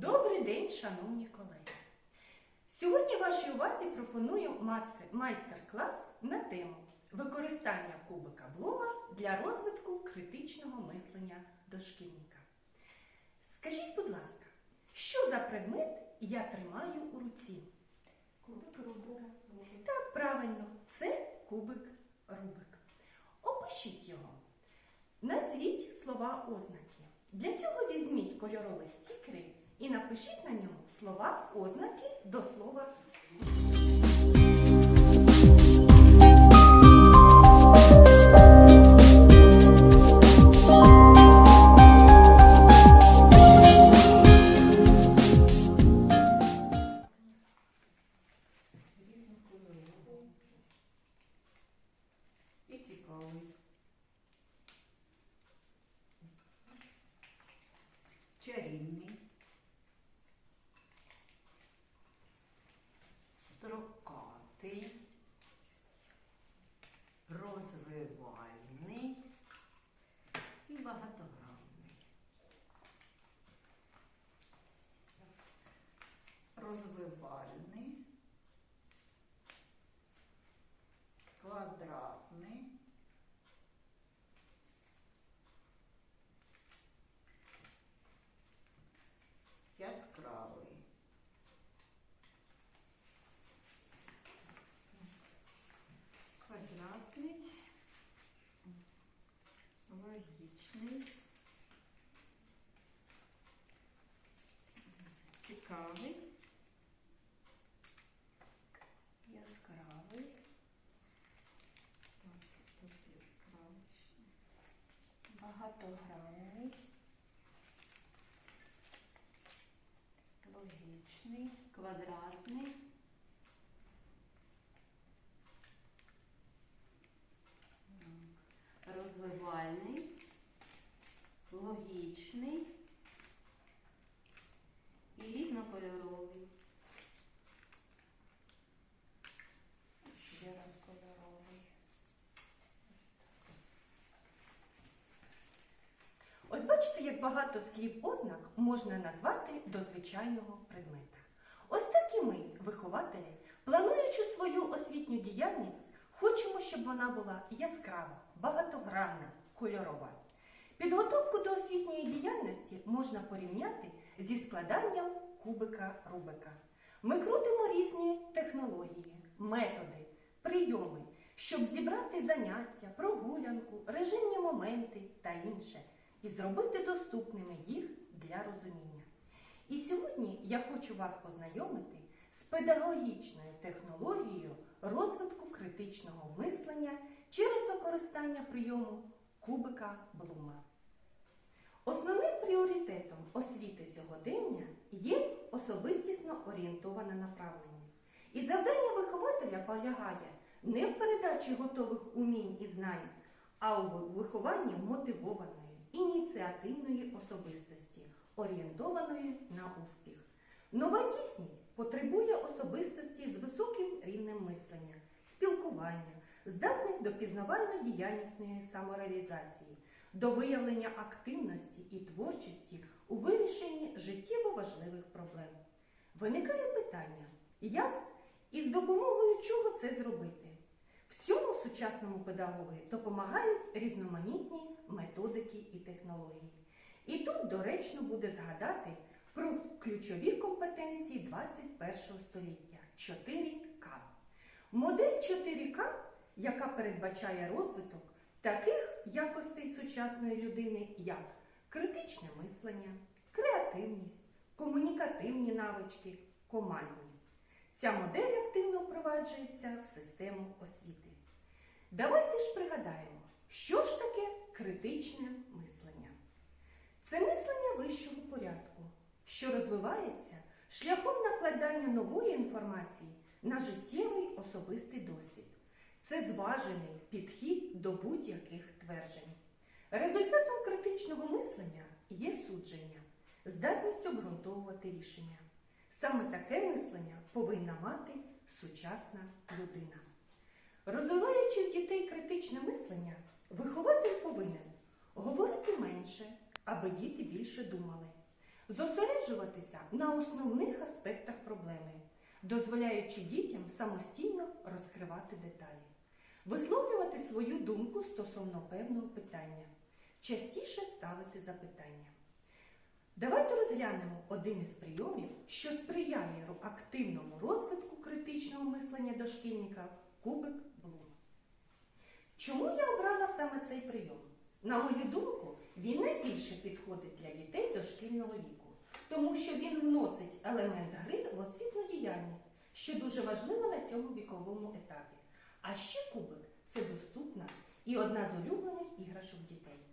Добрий день, шановні колеги! Сьогодні вашій увазі пропоную майстер-клас на тему використання кубика Блума для розвитку критичного мислення дошкільника. Скажіть, будь ласка, що за предмет я тримаю у руці? Кубик Рубика. Так, правильно, це кубик Рубик. Опишіть його. Назвіть слова ознаки. Для цього візьміть кольорові стікери і напишіть на ньому слова ознаки до слова. 嗯。Бачите, як багато слів ознак можна назвати до звичайного предмета. Ось так і ми, вихователі, плануючи свою освітню діяльність, хочемо, щоб вона була яскрава, багатогранна, кольорова. Підготовку до освітньої діяльності можна порівняти зі складанням кубика Рубика. Ми крутимо різні технології, методи, прийоми, щоб зібрати заняття, прогулянку, режимні моменти та інше і зробити доступними їх для розуміння. І сьогодні я хочу вас познайомити з педагогічною технологією розвитку критичного мислення через використання прийому кубика Блума. Основним пріоритетом освіти сьогодення є особистісно орієнтована направленість. І завдання вихователя полягає не в передачі готових умінь і знань, а у вихованні мотивованої, ініціативної особистості, орієнтованої на успіх. Нова дійсність потребує особистості з високим рівнем мислення, спілкування, здатних до пізнавально-діяльнісної самореалізації, до виявлення активності і творчості у вирішенні життєво важливих проблем. Виникає питання, як і з допомогою чого це зробити? В цьому сучасному педагоги допомагають різноманітні методики і технології. І тут доречно буде згадати про ключові компетенції 21 століття 4К. Модель 4К, яка передбачає розвиток таких якостей сучасної людини, як критичне мислення, креативність, комунікативні навички, командність. Ця модель активно впроваджується в систему освіти. Давайте ж пригадаємо, що ж таке критичне мислення. Це мислення вищого порядку, що розвивається шляхом накладання нової інформації на життєвий особистий досвід. Це зважений підхід до будь-яких тверджень. Результатом критичного мислення є судження, здатність обґрунтовувати рішення. Саме таке мислення повинна мати сучасна людина. Розвиваючи в дітей критичне мислення, вихователь повинен говорити менше, аби діти більше думали, зосереджуватися на основних аспектах проблеми, дозволяючи дітям самостійно розкривати деталі, висловлювати свою думку стосовно певного питання, частіше ставити запитання. Давайте розглянемо один із прийомів, що сприяє активному розвитку критичного мислення дошкільника кубик Блума. Чому я обрала саме цей прийом? На мою думку, він найбільше підходить для дітей дошкільного віку, тому що він вносить елемент гри в освітню діяльність, що дуже важливо на цьому віковому етапі. А ще кубик це доступна і одна з улюблених іграшок дітей.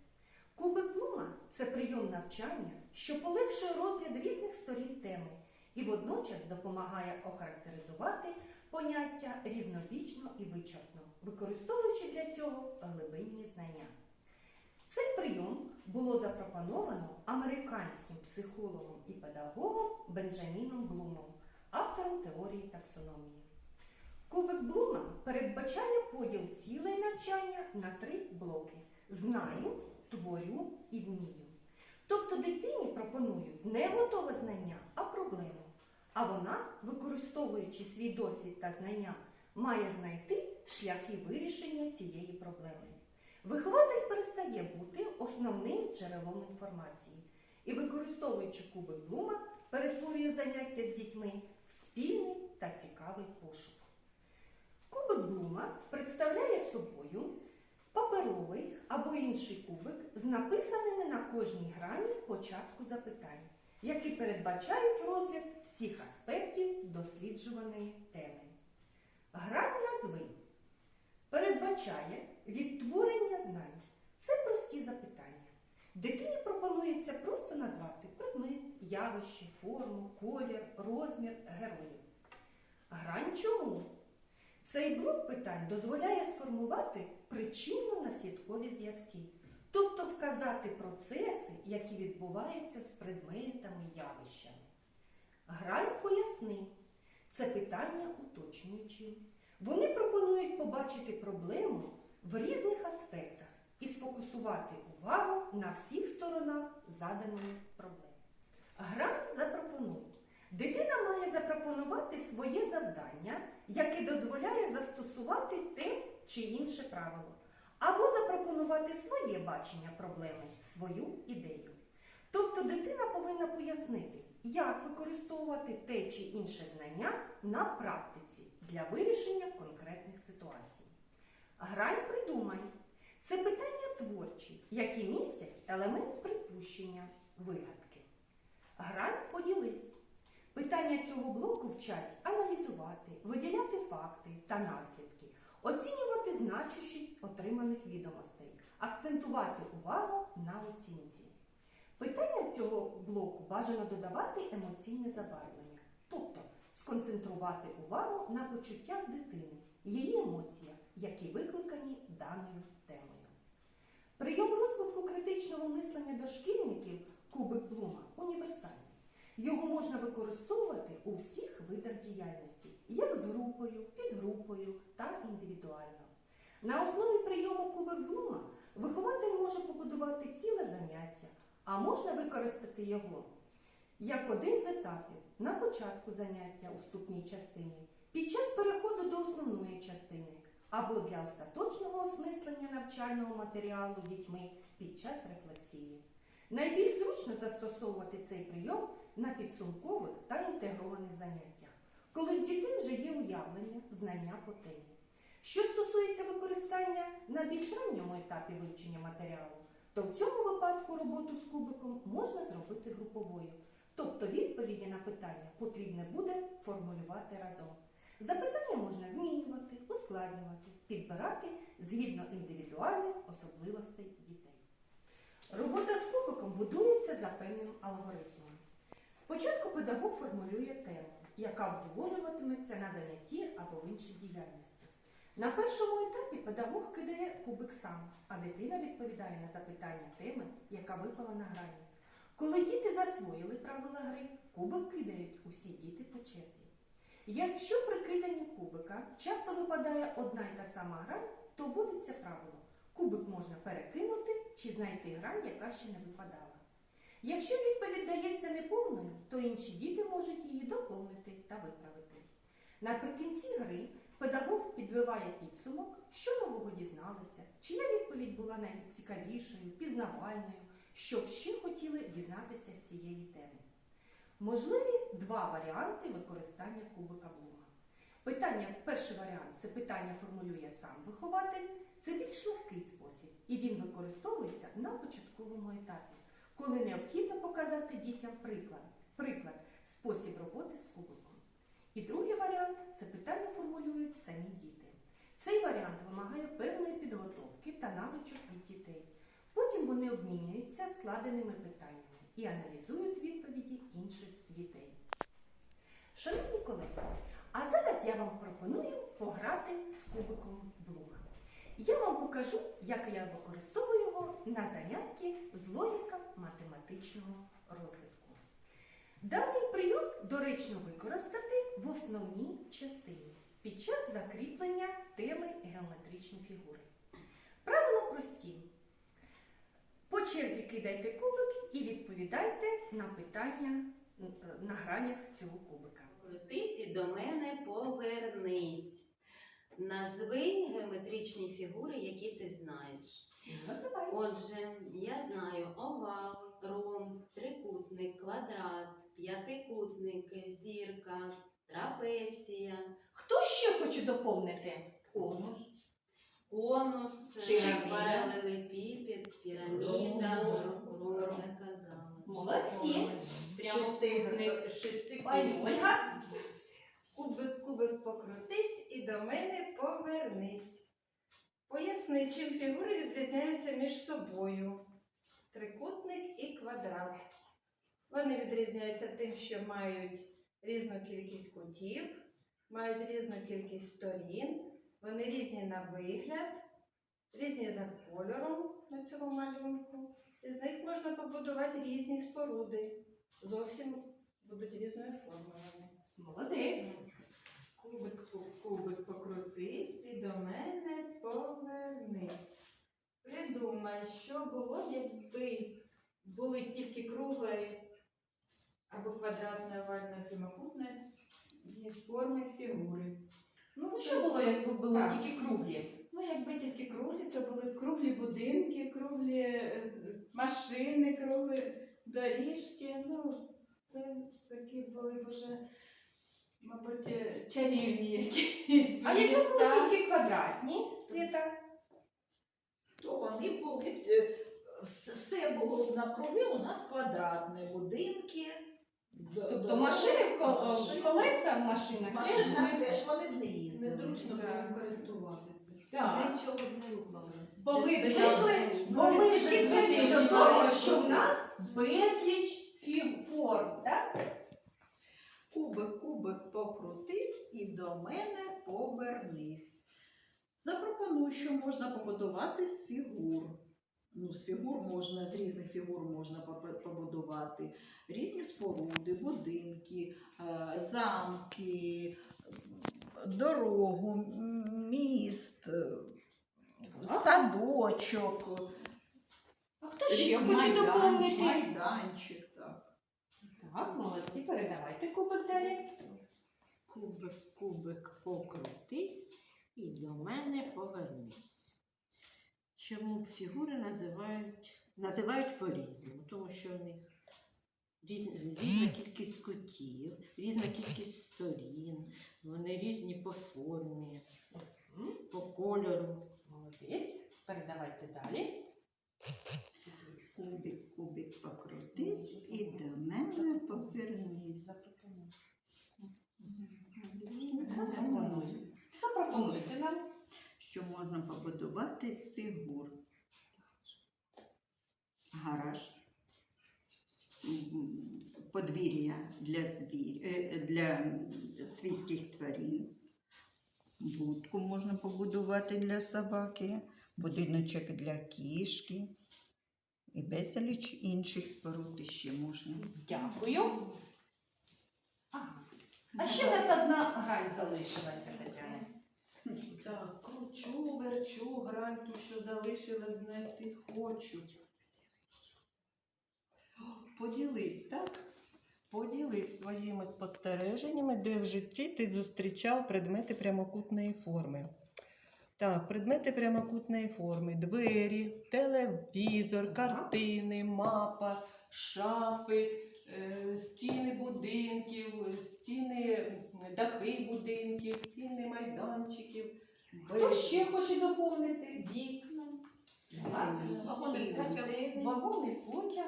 Кубик Блума це прийом навчання, що полегшує розгляд різних сторін теми і водночас допомагає охарактеризувати поняття різнобічно і вичерпно, використовуючи для цього глибинні знання. Цей прийом було запропоновано американським психологом і педагогом Бенджаміном Блумом, автором теорії таксономії. Кубик Блума передбачає поділ цілей навчання на три блоки: знаю, творю і вмію. Тобто дитині пропонують не готове знання, а проблему. А вона, використовуючи свій досвід та знання, має знайти шляхи вирішення цієї проблеми. Вихователь перестає бути основним джерелом інформації і, використовуючи кубик Блума, перетворює заняття з дітьми в спільний та цікавий пошук. Кубик Блума представляє собою паперовий або інший кубик з написаними на кожній грані початку запитань, які передбачають розгляд всіх аспектів досліджуваної теми. Грань назви передбачає відтворення знань. Це прості запитання. Дитині пропонується просто назвати предмет, явище, форму, колір, розмір героїв. Грань чому? Цей блок питань дозволяє сформувати причинно-наслідкові зв'язки, тобто вказати процеси, які відбуваються з предметами явищами. Грань поясни. Це питання уточнюючі. Вони пропонують побачити проблему в різних аспектах і сфокусувати увагу на всіх сторонах заданої проблеми. Грань запропонує. Дитина має запропонувати своє завдання, яке дозволяє застосувати те чи інше правило, або запропонувати своє бачення проблеми, свою ідею. Тобто дитина повинна пояснити, як використовувати те чи інше знання на практиці для вирішення конкретних ситуацій. Грань придумай. Це питання творчі, які містять елемент припущення, вигадки. Грань поділись. Питання цього блоку вчать аналізувати, виділяти факти та наслідки, оцінювати значущість отриманих відомостей, акцентувати увагу на оцінці. Питанням цього блоку бажано додавати емоційне забарвлення, тобто сконцентрувати увагу на почуттях дитини, її емоціях, які викликані даною темою. Прийом розвитку критичного мислення дошкільників кубик Блума універсальний. Його можна використовувати у всіх видах діяльності, як з групою, підгрупою та індивідуально. На основі прийому кубик Блума вихователь може побудувати ціле заняття, а можна використати його як один з етапів на початку заняття у вступній частині, під час переходу до основної частини або для остаточного осмислення навчального матеріалу дітьми під час рефлексії. Найбільш зручно застосовувати цей прийом на підсумкових та інтегрованих заняттях, коли в дітей вже є уявлення, знання по темі. Що стосується використання на більш ранньому етапі вивчення матеріалу, то в цьому випадку роботу з кубиком можна зробити груповою, тобто відповіді на питання потрібно буде формулювати разом. Запитання можна змінювати, ускладнювати, підбирати згідно індивідуальних особливостей дітей. Робота з кубиком будується за певним алгоритмом. Спочатку педагог формулює тему, яка обговорюватиметься на занятті або в іншій діяльності. На першому етапі педагог кидає кубик сам, а дитина відповідає на запитання теми, яка випала на грані. Коли діти засвоїли правила гри, кубик кидають усі діти по черзі. Якщо при киданні кубика часто випадає одна й та сама грань, то вводиться правило. Кубик можна перекинути чи знайти грань, яка ще не випадала. Якщо відповідь дається неповною, то інші діти можуть її доповнити та виправити. Наприкінці гри педагог підбиває підсумок, що нового дізналися, чия відповідь була навіть цікавішою, пізнавальною, що б ще хотіли дізнатися з цієї теми. Можливі два варіанти використання кубика Блума. Питання, перший варіант це питання формулює сам вихователь, це більш легкий спосіб, і він використовується на початковому етапі, коли необхідно показати дітям приклад, приклад спосіб роботи з кубиком. І другий варіант це питання формулюють самі діти. Цей варіант вимагає певної підготовки та навичок від дітей. Потім вони обмінюються складеними питаннями і аналізують відповіді інших дітей. Шановні колеги, а зараз я вам пропоную пограти з кубиком Блума. Я вам покажу, як я використовую його на занятті з логіка математичного розвитку. Даний прийом доречно використати в основній частині під час закріплення теми геометричні фігури. Правила прості. По черзі кидайте кубик і відповідайте на питання е, на гранях цього кубика. Крутись і до мене повернись. Назви геометричні фігури, які ти знаєш. Отже, я знаю овал, ромб, трикутник, квадрат, п'ятикутник, зірка, трапеція, Хто ще хоче доповнити? Конус. конус, Піраміда. паралелепіпед, піраміда, Ромб. ромб, я казала. Молодці. Прямокутник. Пані Ольга. Кубик, кубик покрутись і до мене повернись. Поясни, чим фігури відрізняються між собою. Трикутник і квадрат. Вони відрізняються тим, що мають різну кількість кутів, мають різну кількість сторін, вони різні на вигляд, різні за кольором на цьому малюнку. І з них можна побудувати різні споруди. Зовсім будуть різної форми вони. Молодець. Кубик, куб- кубик покрутись і до мене повернись. Придумай, що було якби були тільки круглої або квадратної, овальної, прямокутної форми фігури. Ну, що було, якби були Так. тільки круглі? Ну, якби тільки круглі, то були б круглі будинки, круглі е, машини, круглі доріжки. Ну, це такі були б уже, мабуть, е, чарівні якісь. А якби були тільки квадратні, Світа? то вони були е, вс- все було навкруги у нас квадратне, будинки. Тобто машини, в колеса в машинах. В теж вони б не їздили. Незручно Да. було користуватися. Нічого не рухалося. Бо ми звикли, бо ми звикли до того, що в нас безліч форм, так? Кубик, покрутись і до мене повернись. Запропоную, що можна побудувати з фігур. Ну, з фігур можна, з різних фігур можна побудувати різні споруди, будинки, е, замки, дорогу, міст, е, садочок. А хто ще хоче доповнити? майданчик, так. Молодці, передавайте кубик далі. Кубик, кубик, покрутись і до мене повернись. Чому фігури називають, називають по-різному, тому що в них різна, різна кількість кутів, різна кількість сторін, вони різні по формі, по кольору. Молодець. Передавайте далі. Кубик, кубик, покрутись і до мене повернись. Запропонуйте. Запропонуйте нам. Що можна побудувати з фігур? Гараж, подвір'я для, звір... е, для свійських тварин. Будку можна побудувати для собаки, будиночок для кішки і безліч інших споруд ще можна. Дякую. Ага. А ще в нас одна грань залишилася, Тетяна. Так, кручу, верчу, грань ту, що залишила знайти хочу. Поділись, так? Поділись своїми спостереженнями, де в житті ти зустрічав предмети прямокутної форми. Так, предмети прямокутної форми: двері, телевізор, картини, мапа, шафи, е, стіни будинків, стіни, дахи будинків, стіни майданчиків. Хто ще хоче доповнити? Вікна. Так. Вагони, Потяг. Вагони, потяг.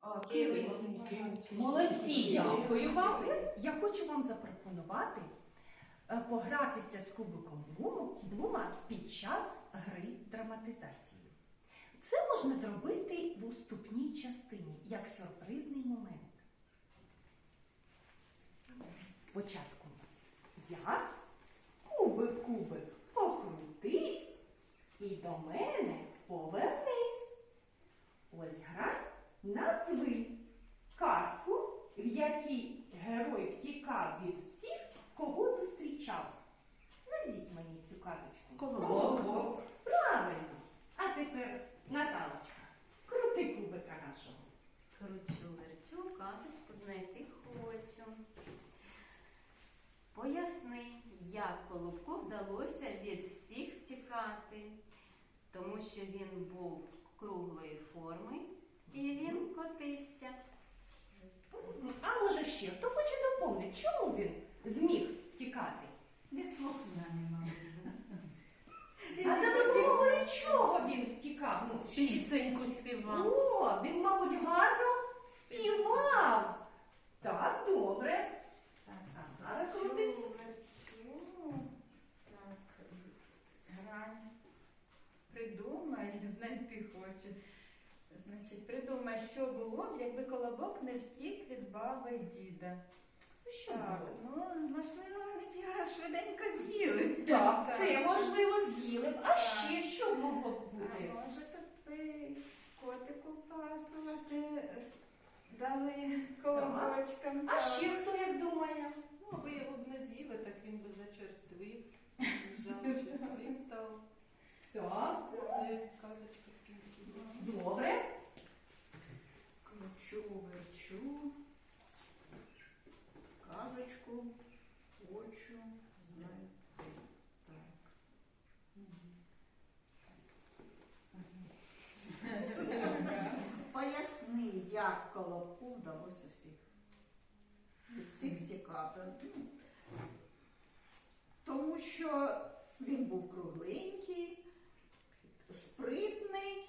А, Килим. килим. Молодці, дякую вам. Я хочу вам запропонувати е, погратися з кубиком Блума під час гри драматизації. Це можна зробити в уступній частині, як сюрпризний момент. Спочатку я, кубик, кубик, покрутись і до мене повернись. Ось гра назви казку, в якій герой втікав від всіх, кого зустрічав. Назвіть мені цю казочку. Колобок. Правильно. А тепер Наталочка, крути кубика нашого. Кручу, верчу, казочку знайти хочу. Поясни, як Колобку вдалося від всіх втікати, тому що він був круглої форми і він котився. А може ще хто хоче доповнити, чому він зміг втікати? Неслухняний, мабуть. А за допомогою чого він втікав? Ну, Пісеньку співав. О, він, мабуть, гарно співав. Так, добре. Ага, крутить. Так, грань. Придумай, знайти хочу. Значить, придумай, що було б, якби колобок не втік від баби й діда. Ну, що Так, було? ну можливо, вони б його швиденько з'їли. Так, все можливо з'їли. б. А Так. ще що могло б А бути? може тут би котику пасувати, дали колобочкам. А так. ще хто як думає? Ну, аби його б не з'їли, так він би зачерствив. Жалочерствий став. Так, Це казочка скінчилася. добре. Кручу, верчу, казочку, хочу, знаю. Так. Поясни, як колобку вдалося всіх від всіх втікати. Ну, Тому що він був кругленький, спритний,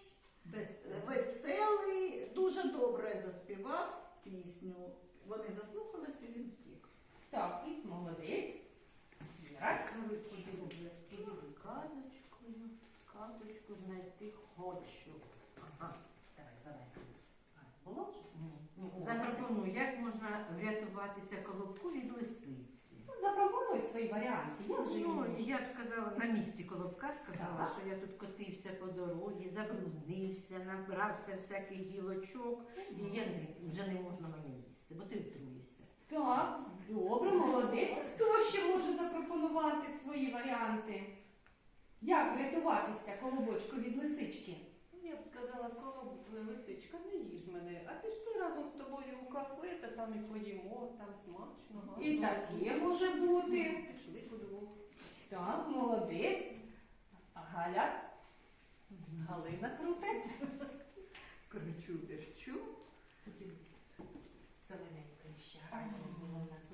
веселий, дуже добре заспівав пісню. Вони заслухалися, і він втік. Так, і молодець. Віра. Подивись казочкою, казочку знайти хочу. Ага, давай, задай. А, Було? Ні. Запропоную, як можна врятуватися колобку від лисиці. Ну, Запропонуй свої варіанти. Як же Ну, я б сказала, на місці колобка сказала, Так. що я тут котився по дорозі, забруднився, набрався всяких гілочок, і я не, вже не можна мене їсти, бо ти втруєшся. Так, добре, молодець. Хто ще може запропонувати свої варіанти? Як врятуватися колобочку від лисички? Ну, Я б сказала, коло лисичка, не їж мене, а пішли разом з тобою у кафе, та там і поїмо, там смачно. гарно. І таке може бути. Пішли подвох. Так, молодець. А Галя? Галина круте. Кручу, верчу. Зелененька ще гарно нас.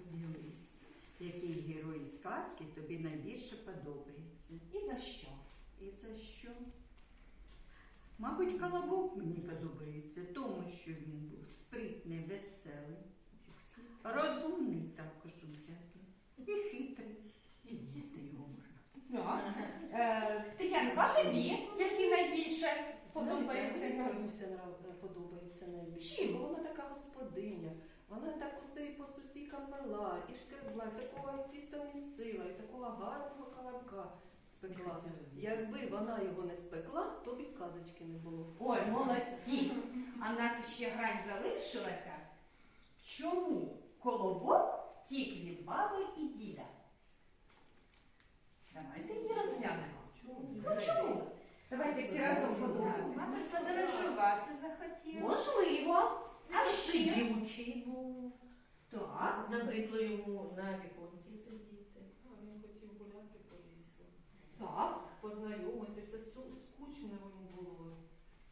Який герой з казки тобі найбільше подобається. І за що? І за що? Мабуть, колобок мені подобається, тому що він був спритний, веселий, розумний також взяти. І хитрий. І з'їсти його можна. Е, Тетянка, а тобі, який найбільше подобається? Нрав- подобається найбільше. Чим? Бо Вона така господиня. Вона так усе і по сусікам мила, і шкребла, і такого тіста місила, і такого гарного колобка спекла. Якби вона його не спекла, то б і казочки не було. Ой, молодці! А в нас ще грань залишилася. Чому колобок втік від баби і діда? Давайте її розглянемо. Чому? Ну чому? Давайте всі разом подумаємо. Мабуть, подорожувати. захотів. Можливо. А ще? Сидючий був. Так. Набридло йому на віконці сидіти. А він хотів гуляти по лісу. Так. Познайомитися, су- скучно йому було.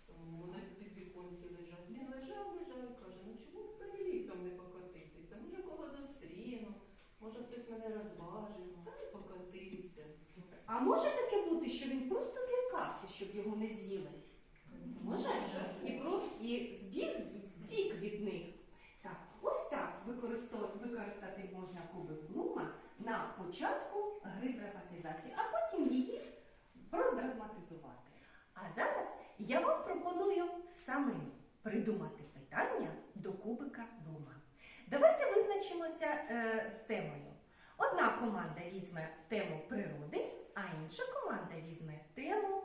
Самому на під віконці лежать. Він лежав, лежав і каже, ну чому б лісом не покотитися? Може кого зустріну, може хтось мене розважить, та й покотився. А може таке бути, що він просто злякався, щоб його не з'їли? Може? І просто і збіг втік від них. Так, ось так використати можна кубик Блума на початку гри драматизації, а потім її продраматизувати. А зараз я вам пропоную самим придумати питання до кубика Блума. Давайте визначимося е, з темою. Одна команда візьме тему природи, а інша команда візьме тему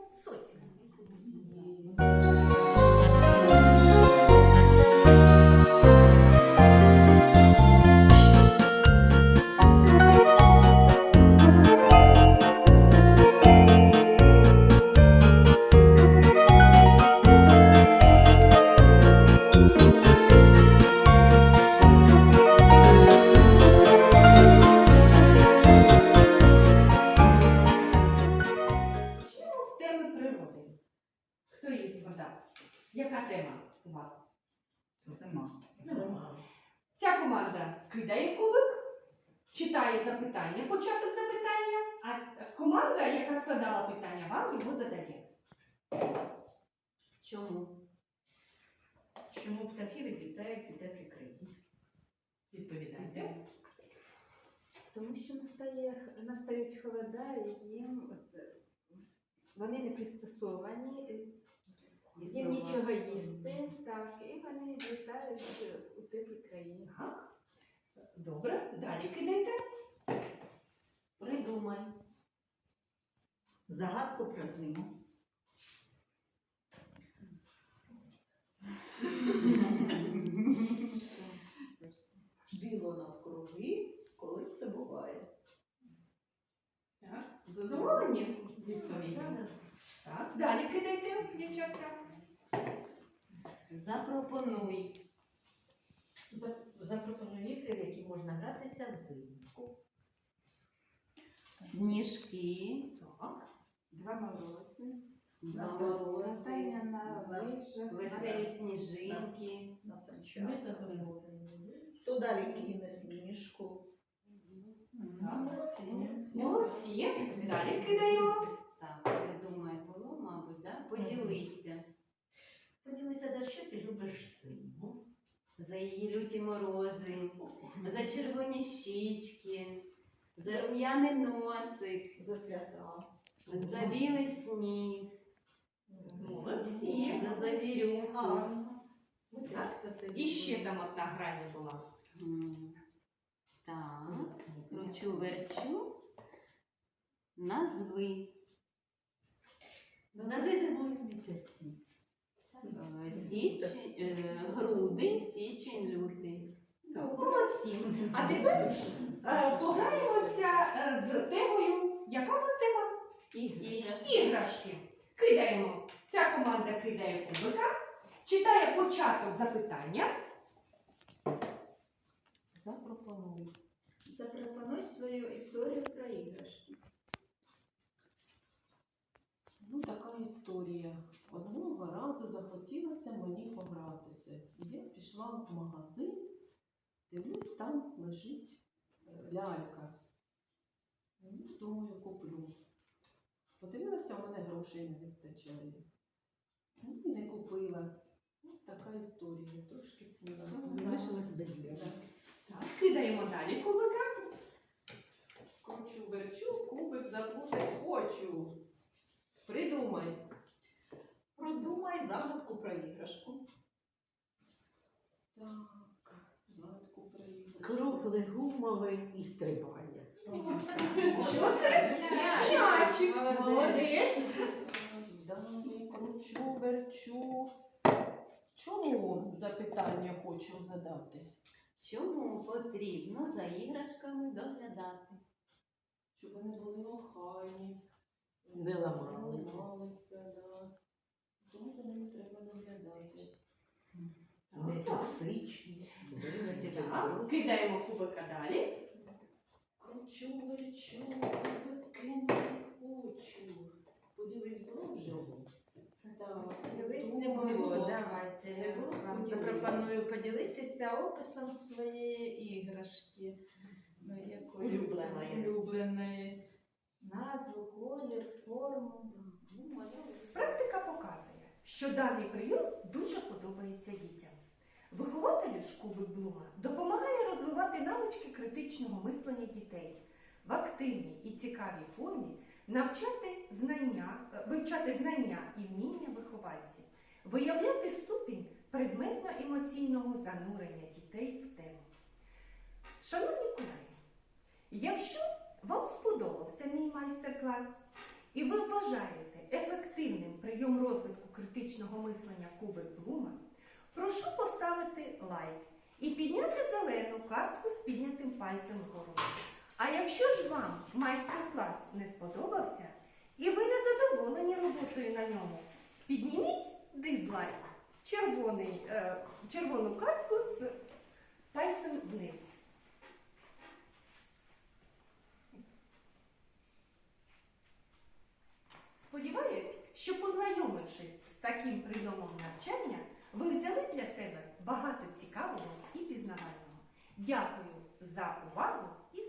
вам його задає. Чому? Чому птахи відлітають у теплі країни? Відповідайте. Тому що настає, настають холода, і їм е, вони не пристосовані, е, їм нічого їсти, так, і вони літають е, у теплі країни. Добре, далі кидайте. Придумай. Загадку про зиму. Біло навкруги, коли це буває. Так. Задоволені відповіді? Так. Далі кидайте, дівчатка. Запропонуй. Запропоную ігри, в які можна гратися взимку. Сніжки. Так. Два морози, Два катання на лижах, Веселі сніжинки. На Ми санчатах. Хто далі кине сніжку? Молодці. Далі кидаємо. Так, придумай було, мабуть, да? поділися. Поділися, за що ти любиш зиму? За її люті морози, за червоні щічки, за рум'яний носик, За свята. За білий сніг, Молодці. за завірюху. Так. І ще там одна грання була. Так, кручу верчу. Назви. Назви зимові місяці. Е, Січень, е, грудень, січень, лютий. Молодці. А тепер е, пограємося з темою. Яка у вас тема? Іграшки. Іграшки. Кидаємо. Ця команда кидає кубика, читає початок запитання. Запропоную. Запропонуй свою історію про іграшки. Ну, така історія. Одного разу захотілося мені погратися. Я пішла в магазин, дивлюсь, там лежить е, лялька. Ну, Думаю, куплю. Подивилася, у мене грошей не вистачає. Ну, і не купила. Ось така історія. Трошки сміла. Залишилась без ляльок. Так, кидаємо далі кубика. Кручу, верчу, кубик заплутать хочу. Придумай. Продумай загадку про іграшку. Так, гадку приїду. Кругле гумове і стрибає. Що це? М'ячик. Молодець. Далі кручу, верчу. Чому запитання хочу задати? Чому потрібно за іграшками доглядати? Щоб вони були охайні, Не ламалися. да. Тому за ними треба доглядати. Не токсичні. Кидаємо кубика далі. Верчу, кубики не хочу. Поділись було вже? Так, дивись, не було, давайте. Не було. Вам запропоную поділитися описом своєї іграшки. Ну, якоїсь Улюбленої. улюбленої. Назву, колір, форму. Практика показує, що даний прийом дуже подобається дітям. Вихователю школи Блума допомагає розвивати навички критичного мислення дітей в активній і цікавій формі, навчати знання, е, вивчати знання і вміння вихованців, виявляти ступінь предметно-емоційного занурення дітей в тему. Шановні колеги, якщо вам сподобався мій майстер-клас, і ви вважаєте ефективним прийом розвитку критичного мислення кубик Блума, прошу поставити лайк і підняти зелену картку з піднятим пальцем вгору. А якщо ж вам майстер-клас не сподобався і ви не задоволені роботою на ньому, підніміть дизлайк, червоний, е, червону картку з пальцем вниз. Сподіваюсь, що познайомившись з таким прийомом навчання, ви взяли для себе багато цікавого і пізнавального. Дякую за увагу і